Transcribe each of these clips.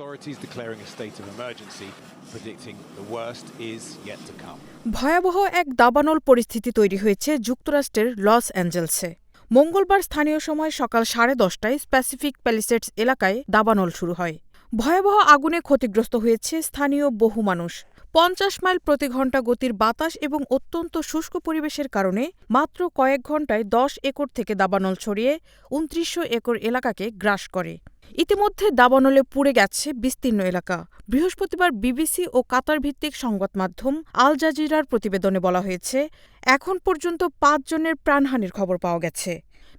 Authorities declaring a state of emergency, predicting the worst is yet to come. ভয়াবহ এক দাবানল পরিস্থিতি তৈরি হয়েছে যুক্তরাষ্ট্রের লস অ্যাঞ্জেলসে। মঙ্গলবার স্থানীয় সময় সকাল সাড়ে দশটায় স্প্যাসিফিক প্যালিসেডস এলাকায় দাবানল শুরু হয়। ভয়াবহ আগুনে ক্ষতিগ্রস্ত হয়েছে স্থানীয় বহু মানুষ। পঞ্চাশ মাইল প্রতি ঘণ্টা গতির বাতাস এবং অত্যন্ত শুষ্ক পরিবেশের কারণে মাত্র কয়েক ঘণ্টায় দশ একর থেকে দাবানল ছড়িয়ে উনত্রিশশো একর এলাকাকে গ্রাস করে। ইতিমধ্যে দাবানলে পুড়ে গেছে বিস্তীর্ণ এলাকা। বৃহস্পতিবার বিবিসি ও কাতার ভিত্তিক সংবাদ মাধ্যম আল জাজিরার প্রতিবেদনে বলা হয়েছে, এখন পর্যন্ত পাঁচ জনের প্রাণহানির খবর পাওয়া গেছে।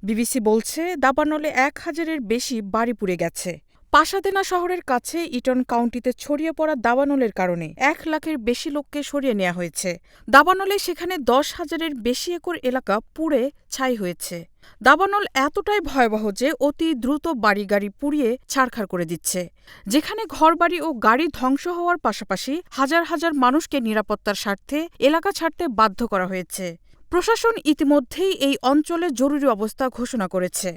বিবিসি বলছে, দাবানলে এক হাজারের বেশি বাড়ি পুড়ে গেছে। পাসাদেনা শহরের কাছে ইটন কাউন্টিতে ছড়িয়ে পড়া দাবানলের কারণে এক লাখের বেশি লোককে সরিয়ে নেওয়া হয়েছে। দাবানলে সেখানে দশ হাজারের বেশি একর এলাকা পুড়ে ছাই হয়েছে। দাবানল এতটাই ভয়াবহ যে অতি দ্রুত বাড়ি গাড়ি পুড়িয়ে ছাড়খাড় করে দিচ্ছে। যেখানে ঘরবাড়ি ও গাড়ি ধ্বংস হওয়ার পাশাপাশি হাজার হাজার মানুষকে নিরাপত্তার স্বার্থে এলাকা ছাড়তে বাধ্য করা হয়েছে। প্রশাসন ইতিমধ্যেই এই অঞ্চলে জরুরি অবস্থা ঘোষণা করেছে।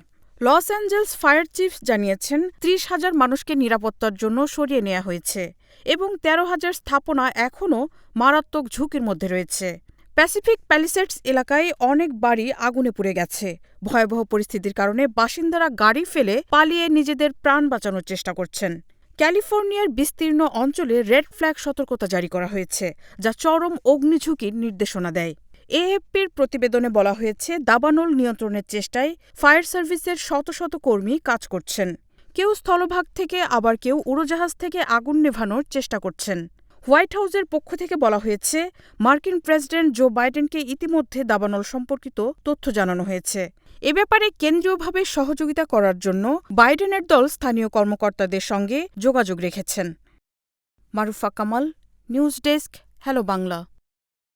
লস অ্যাঞ্জেলস ফায়ার চিফ জানিয়েছেন, ত্রিশ হাজার মানুষকে নিরাপত্তার জন্য সরিয়ে নেওয়া হয়েছে এবং তেরো হাজার স্থাপনা এখনও মারাত্মক ঝুঁকির মধ্যে রয়েছে। প্যাসিফিক প্যালিসেডস এলাকায় অনেক বাড়ি আগুনে পুড়ে গেছে। ভয়াবহ পরিস্থিতির কারণে বাসিন্দারা গাড়ি ফেলে পালিয়ে নিজেদের প্রাণ বাঁচানোর চেষ্টা করছেন। ক্যালিফোর্নিয়ার বিস্তীর্ণ অঞ্চলে রেড ফ্ল্যাগ সতর্কতা জারি করা হয়েছে, যা চরম অগ্নিঝুঁকির নির্দেশনা দেয়। এএফপির প্রতিবেদনে বলা হয়েছে, দাবানল নিয়ন্ত্রণের চেষ্টায় ফায়ার সার্ভিসের শত শত কর্মী কাজ করছেন। কেউ স্থলভাগ থেকে, আবার কেউ উড়োজাহাজ থেকে আগুন নেভানোর চেষ্টা করছেন। হোয়াইট হাউসের পক্ষ থেকে বলা হয়েছে, মার্কিন প্রেসিডেন্ট জো বাইডেনকে ইতিমধ্যে দাবানল সম্পর্কিত তথ্য জানানো হয়েছে। এ ব্যাপারে কেন্দ্রীয়ভাবে সহযোগিতা করার জন্য বাইডেনের দল স্থানীয় কর্মকর্তাদের সঙ্গে যোগাযোগ রেখেছেন। Marufa Kamal, news desk, hello Bangla.